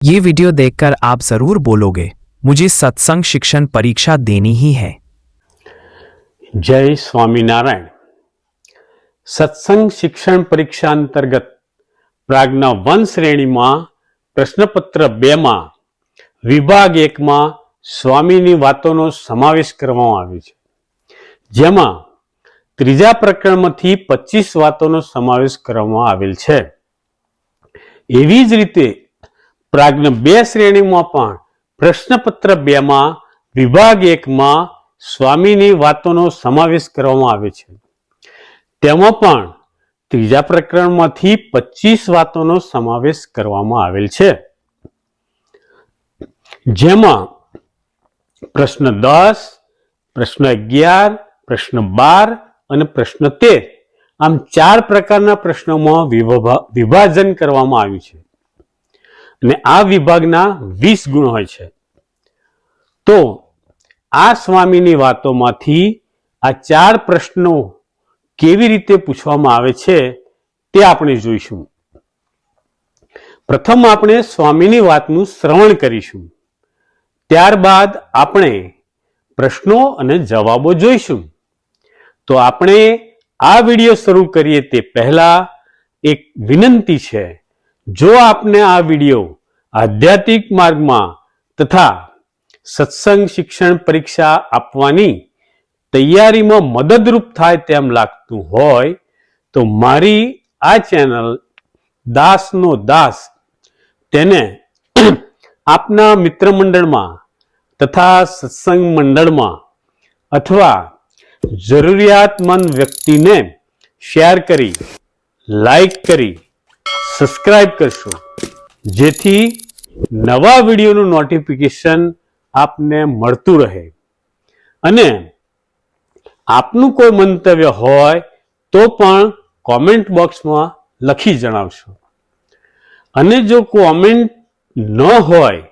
ये वीडियो देखकर आप जरूर बोलोगे मुझे सत्संग शिक्षण परीक्षा देनी ही है જય સ્વામિનારાયણ સત્સંગ શિક્ષણ પરીક્ષા અંતર્ગત પ્રાગના વન શ્રેણીમાં પ્રશ્નપત્ર બેમાં વિભાગ એકમાં સ્વામીની વાતોનો સમાવેશ કરવામાં આવ્યો છે જેમાં ત્રીજા પ્રકરણમાંથી પચીસ વાતોનો સમાવેશ કરવામાં આવેલ છે એવી જ રીતે પ્રાગ્ન બે શ્રેણીમાં પણ પ્રશ્નપત્ર બેમાં, વિભાગ એકમાં સ્વામીની વાતોનો સમાવેશ કરવામાં આવે છે. તેમાં પણ ત્રીજા પ્રકરણમાંથી પચીસ વાતોનો સમાવેશ કરવામાં આવેલ છે. જેમાં પ્રશ્ન દસ, પ્રશ્ન અગિયાર, પ્રશ્ન બાર અને પ્રશ્ન તેર આમ ચાર પ્રકારના પ્રશ્નોમાં વિભા- વિભાજન કરવામાં આવ્યું છે. અને આ વિભાગના વીસ ગુણ હોય છે. તો આ સ્વામીની વાતોમાંથી આ ચાર પ્રશ્નો કેવી રીતે પૂછવામાં આવે છે તે આપણે જોઈશું. પ્રથમ આપણે સ્વામીની વાતનું શ્રવણ કરીશું. ત્યારબાદ આપણે પ્રશ્નો અને જવાબો જોઈશું. તો આપણે આ વીડિયો શરૂ કરીએ તે પહેલા એક વિનંતી છે. જો આપને આ વિડિયો આધ્યાત્મિક માર્ગમાં તથા સત્સંગ શિક્ષણ પરીક્ષા આપવાની તૈયારીમાં મદદરૂપ થાય તેમ લાગતું હોય, તો મારી આ ચેનલ દાસનો દાસ તેને આપના મિત્ર મંડળમાં તથા સત્સંગ મંડળમાં અથવા જરૂરિયાતમંદ વ્યક્તિને શેર કરી, લાઈક કરી સબસ્ક્રાઇબ કરશો. જેથી નવા વિડીયોનું નોટિફિકેશન આપને મળતું રહે. અને આપનું કોઈ મંતવ્ય હોય તો પણ કોમેન્ટ બોક્સમાં લખી જણાવશો. અને જો કોમેન્ટ ન હોય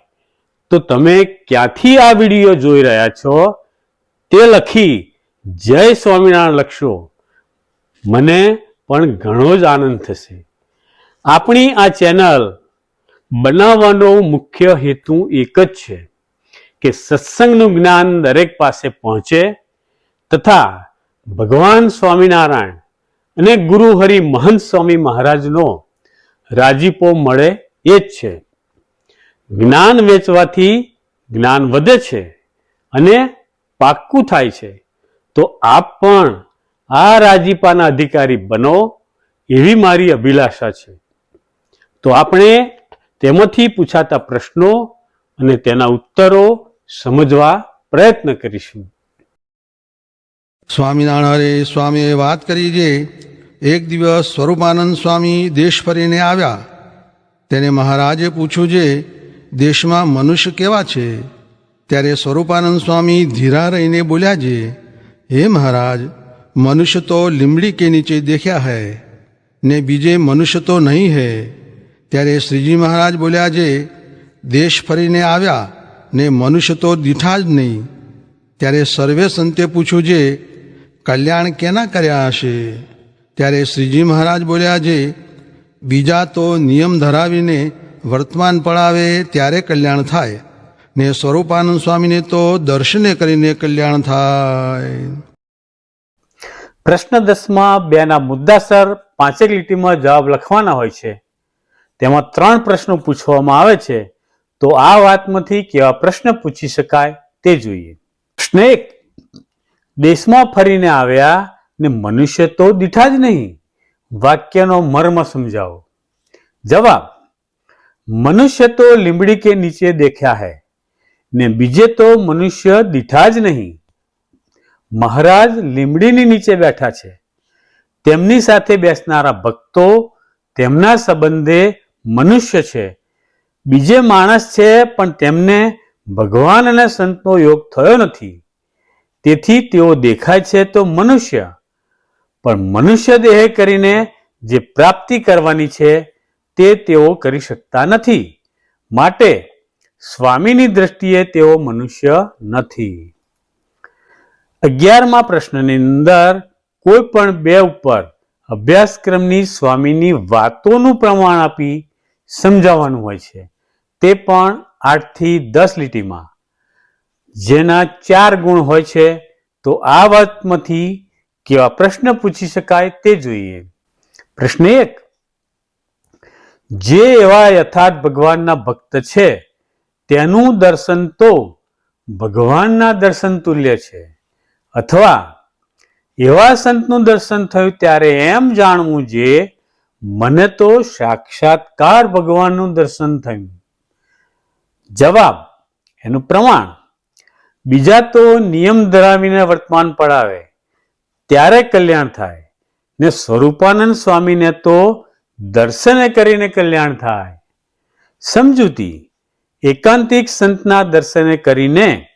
તો તમે ક્યાંથી આ વીડિયો જોઈ રહ્યા છો તે લખી જય સ્વામિનારાયણ લખશો. મને પણ ઘણો જ આનંદ થશે. આપણી આ ચેનલ બનાવવાનો મુખ્ય હેતુ એક જ છે કે સત્સંગનું જ્ઞાન દરેક પાસે પહોંચે તથા ભગવાન સ્વામિનારાયણ અને ગુરુ હરિ મહંત સ્વામી મહારાજનો રાજીપો મળે એ જ છે. જ્ઞાન વેચવાથી જ્ઞાન વધે છે અને પાક્કું થાય છે. તો આપ પણ આ રાજીપાના અધિકારી બનો એવી મારી અભિલાષા છે. તો આપણે તેમાંથી પૂછાતા પ્રશ્નો અને તેના ઉત્તરો સમજવા પ્રયત્ન કરીશું. સ્વામિનારાયણ સ્વામીએ વાત કરી જે એક દિવસ સ્વરૂપાનંદ સ્વામી દેશ ફરીને આવ્યા. તેને મહારાજે પૂછ્યું જે દેશમાં મનુષ્ય કેવા છે? ત્યારે સ્વરૂપાનંદ સ્વામી ધીરા રહીને બોલ્યા જે હે મહારાજ, મનુષ્ય તો લીમડી કે નીચે દેખ્યા હૈ, ને બીજે મનુષ્ય તો નહીં હૈ. ત્યારે શ્રીજી મહારાજ બોલ્યા જે, દેશ ફરીને આવ્યા ને મનુષ્ય તો દીઠા જ નહીં. ત્યારે સર્વે સંતે પૂછ્યું જે, કલ્યાણ કેના કર્યા હશે? ત્યારે શ્રીજી મહારાજ બોલ્યા જે, બીજા તો નિયમ ધરાવીને વર્તમાન પડાવે ત્યારે કલ્યાણ થાય ને સ્વરૂપાનંદ સ્વામીને તો દર્શને કરીને કલ્યાણ થાય. પ્રશ્ન દસમાં બેના મુદ્દાસર પાંચેક લીટીમાં જવાબ લખવાના હોય છે. તેમાં ત્રણ પ્રશ્નો પૂછવામાં આવે છે, તો આ વાતમાંથી કેવા પ્રશ્ન પૂછી શકાય તે જોઈએ. પ્રશ્ન દેશમાં ફરીને આવ્યા ને મનુષ્ય તો દીઠા જ નહીં, વાક્યનો મર્મ સમજાવો. જવાબ, મનુષ્ય તો લીમડી કે નીચે દેખ્યા હૈ, ને બીજે તો મનુષ્ય દીઠા જ નહીં. મહારાજ લીમડીની નીચે બેઠા છે. તેમની સાથે બેસનારા ભક્તો તેમના સંબંધે મનુષ્ય છે. બીજે માણસ છે, પણ તેમને ભગવાન અને સંતનો યોગ થયો નથી. તેથી તેઓ દેખાય છે તો મનુષ્ય. પણ મનુષ્ય દેહ કરીને જે પ્રાપ્તિ કરવાની છે, તે તેઓ કરી શકતા નથી. માટે સ્વામીની દ્રષ્ટિએ તેઓ મનુષ્ય નથી. અગિયારમા પ્રશ્નની અંદર કોઈ પણ બે ઉપર અભ્યાસક્રમની સ્વામીની વાતોનું પ્રમાણ આપી સમજાવવાનું હોય છે. તે પણ આઠથી દસ લીટીમાં. જેના ચાર ગુણ હોય છે, તો આ વાતમાંથી કેવા પ્રશ્ન પૂછી શકાય તે જોઈએ. પ્રશ્ન એક, જે એવા યથાર્થ ભગવાનના ભક્ત છે, તેનું દર્શન તો ભગવાનના દર્શન તુલ્ય છે. અથવા, એવા સંતનું દર્શન થયું ત્યારે એમ જાણવું જે મને તો સાક્ષાત્કાર ભગવાનનું દર્શન થયું. જવાબ, એનું પ્રમાણ. બીજા તો નિયમ ધરાવીને વર્તમાન પડાવે. ત્યારે કલ્યાણ થાય. ને સ્વરૂપાનંદ સ્વામીને તો દર્શને કરીને કલ્યાણ થાય. સમજૂતી, એકાંતિક સંતના દર્શને કરીને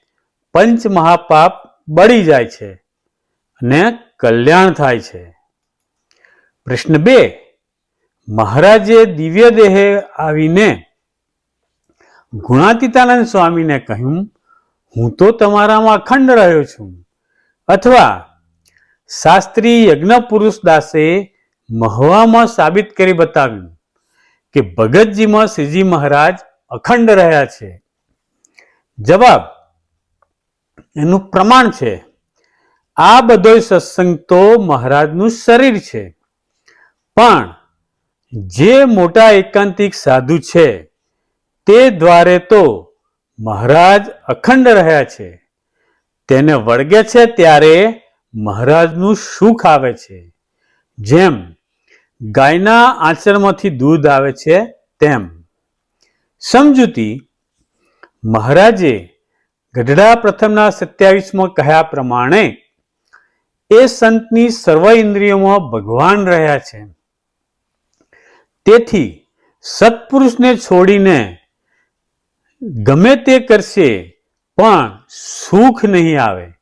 પંચ મહાપાપ બળી જાય છે અને કલ્યાણ થાય છે. પ્રશ્ન બે મહારાજે દિવ્ય દેહે આવીને ગુણાતીતાનંદ સ્વામીને કહ્યું, હું તો તમારામાં અખંડ રહ્યો છું. અથવા શાસ્ત્રી યજ્ઞ પુરુષ દાસે મહવામાં સાબિત કરી બતાવ્યું કે ભગતજીમાં શ્રીજી મહારાજ અખંડ રહ્યા છે. જવાબ, એનું પ્રમાણ છે. આ બધો સત્સંગ તો મહારાજનું શરીર છે. પણ જે મોટા એકાંતિક સાધુ છે, તે દ્વારે તો મહારાજ અખંડ રહ્યા છે. તેને વળગે છે ત્યારે મહારાજનું સુખ આવે છે. જેમ ગાયના આચરણમાંથી દૂધ આવે છે, તેમ. સમજૂતી, મહારાજે ગઢડા પ્રથમના સત્યાવીસમાં કહ્યા પ્રમાણે, એ સંતની સર્વ ઇન્દ્રિયોમાં ભગવાન રહ્યા છે. તેથી સત્પુરુષને છોડીને ગમે તે કરશે, પણ સુખ નહીં આવે.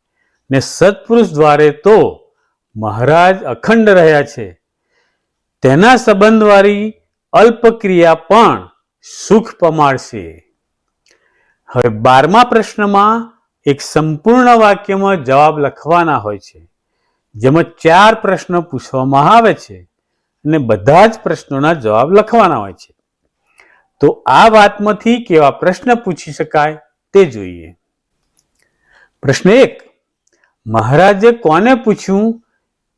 ને સત્પુરુષ દ્વારે તો મહારાજ અખંડ રહ્યા છે. તેના સંબંધવાળી અલ્પક્રિયા પણ સુખ પમાડશે. હવે બારમા પ્રશ્નમાં એક સંપૂર્ણ વાક્યમાં જવાબ લખવાના હોય છે, જેમાં ચાર પ્રશ્નો પૂછવામાં આવે છે. અને બધા જ પ્રશ્નોના જવાબ લખવાના હોય છે. તો આ વાતમાંથી કેવા પ્રશ્ન પૂછી શકાય તે જોઈએ. પ્રશ્ન એક, મહારાજે કોને પૂછ્યું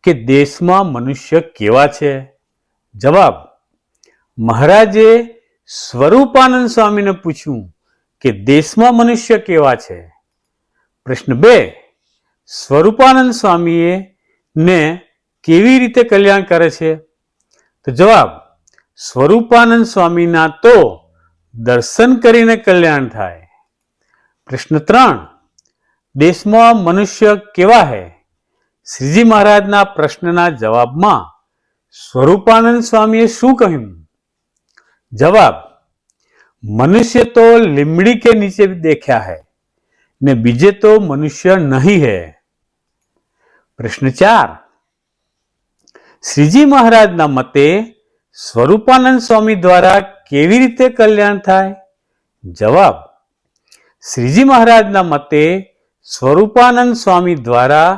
કે દેશમાં મનુષ્ય કેવા છે? જવાબ, મહારાજે સ્વરૂપાનંદ સ્વામીને પૂછ્યું કે દેશમાં મનુષ્ય કેવા છે? પ્રશ્ન બે, સ્વરૂપાનંદ સ્વામીએ ને કેવી રીતે કલ્યાણ કરે છે? તો જવાબ, સ્વરૂપાનંદ સ્વામીના તો દર્શન કરીને કલ્યાણ થાય. પ્રશ્ન ત્રણ, દેશમાં મનુષ્ય કેવા હે? શ્રીજી મહારાજના પ્રશ્નના જવાબમાં સ્વરૂપાનંદ સ્વામીએ શું કહ્યું? જવાબ, મનુષ્ય તો લીમડી કે નીચે દેખ્યા હે ને બીજે તો મનુષ્ય નહીં હે. પ્રશ્ન ચાર શ્રીજી મહારાજના મતે સ્વરૂપાનંદ સ્વામી દ્વારા કેવી રીતે કલ્યાણ થાય જવાબ શ્રીજી મહારાજના મતે સ્વરૂપાનંદ સ્વામી દ્વારા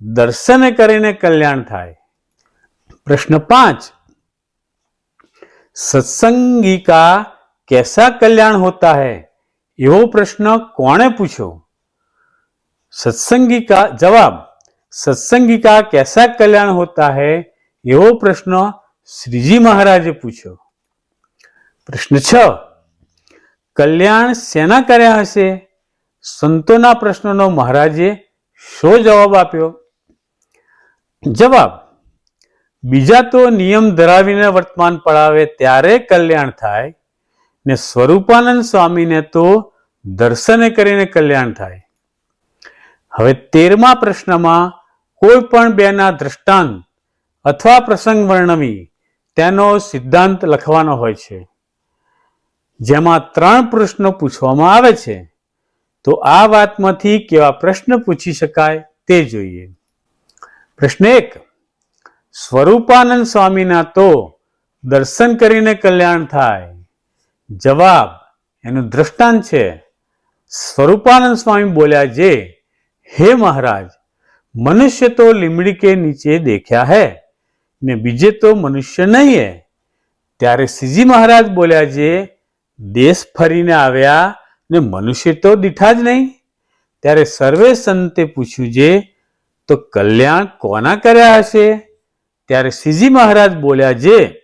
દર્શન કરીને કલ્યાણ થાય પ્રશ્ન પાંચ सत्संगी का कैसा कल्याण होता है એવો પ્રશ્ન કોણે પૂછ્યો सत्संगी का जवाब सत्संगी का कैसा कल्याण होता है એવો પ્રશ્ન શ્રીજી મહારાજે પૂછ્યો. પ્રશ્ન છ, કલ્યાણ શેના કર્યા હશે? સંતોના પ્રશ્નનો મહારાજે શો જવાબ આપ્યો? જવાબ, બીજા તો નિયમ ધરાવીને વર્તમાન પડાવે ત્યારે કલ્યાણ થાય ને સ્વરૂપાનંદ સ્વામીને તો દર્શને કરીને કલ્યાણ થાય. હવે તેરમા પ્રશ્નમાં કોઈ પણ બેના દ્રષ્ટાંત અથવા પ્રસંગ વર્ણવી તેનો સિદ્ધાંત લખવાનો હોય છે. જેમાં ત્રણ પ્રશ્નો પૂછવામાં આવે છે, તો આ વાતમાંથી કેવા પ્રશ્ન પૂછી શકાય તે જોઈએ. પ્રશ્ન એક, સ્વરૂપાનંદ સ્વામીના તો દર્શન કરીને કલ્યાણ થાય. જવાબ, એનું દ્રષ્ટાંત છે, સ્વરૂપાનંદ સ્વામી બોલ્યા જે હે મહારાજ, મનુષ્ય તો લીમડી કે નીચે દેખ્યા હે. ને બીજે તો મનુષ્ય નહીં હે ત્યારે શ્રીજી મહારાજ બોલ્યા જે દેશ ફરીને આવ્યા ને મનુષ્ય તો દીઠા જ નહીં. ત્યારે સર્વે સંતે પૂછ્યું જે તો કલ્યાણ કોના કર્યા હશે? ત્યારે શ્રીજી મહારાજ બોલ્યા જે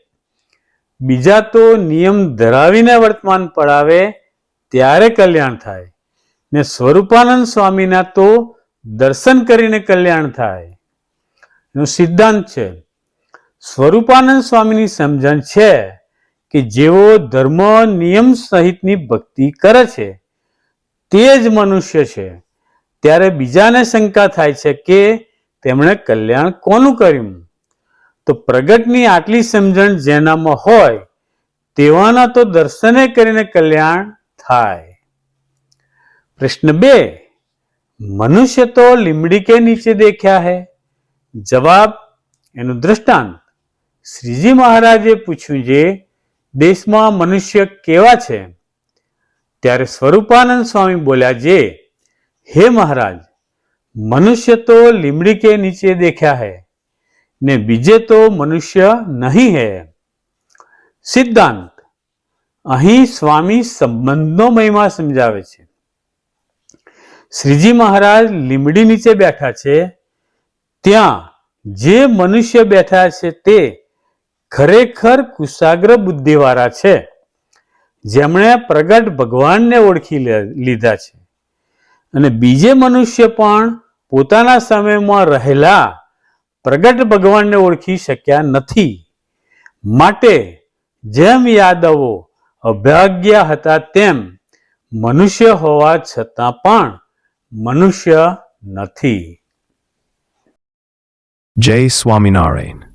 બીજા તો નિયમ ધરાવીને વર્તમાન પડાવે ત્યારે કલ્યાણ થાય ને સ્વરૂપાનંદ સ્વામીના તો દર્શન કરીને કલ્યાણ થાય. એનો સિદ્ધાંત છે. સ્વરૂપાનંદ સ્વામીની સમજણ છે કે જેઓ ધર્મ, નિયમ સહિતની ભક્તિ કરે છે, તે જ મનુષ્ય છે. ત્યારે બીજાને શંકા થાય છે કે તેમણે કલ્યાણ કોનું કર્યું? તો પ્રગટની આટલી સમજણ જેનામાં હોય, તેવાના તો દર્શને કરીને કલ્યાણ થાય. પ્રશ્ન બે, મનુષ્ય તો લીમડી કે નીચે દેખ્યા હૈ? જવાબ, એનું દ્રષ્ટાંત. શ્રીજી મહારાજે પૂછ્યું જે દેશમાં મનુષ્ય કેવા છે? ત્યારે સ્વરૂપાનંદ સ્વામી બોલ્યા, જે, હે મહારાજ, મનુષ્ય તો લીમડી કે નીચે દેખ્યા હૈ ને બીજે તો મનુષ્ય નહીં હૈ. સિદ્ધાંત, અહીં સ્વામી સંબંધનો મહિમા સમજાવે છે. શ્રીજી મહારાજ લીમડી નીચે બેઠા છે, ત્યાં જે મનુષ્ય બેઠા છે તે ખરેખર કુશાગ્ર બુદ્ધિવાળા છે. જેમણે પ્રગટ ભગવાનને ઓળખી લીધા છે. અને બીજે મનુષ્ય પણ પોતાના સમયમાં રહેલા પ્રગટ ભગવાનને ઓળખી શક્યા નથી. માટે જેમ યાદવો અભાગ્ય હતા તેમ મનુષ્ય હોવા છતાં પણ મનુષ્ય નથી. જય Swaminarayan.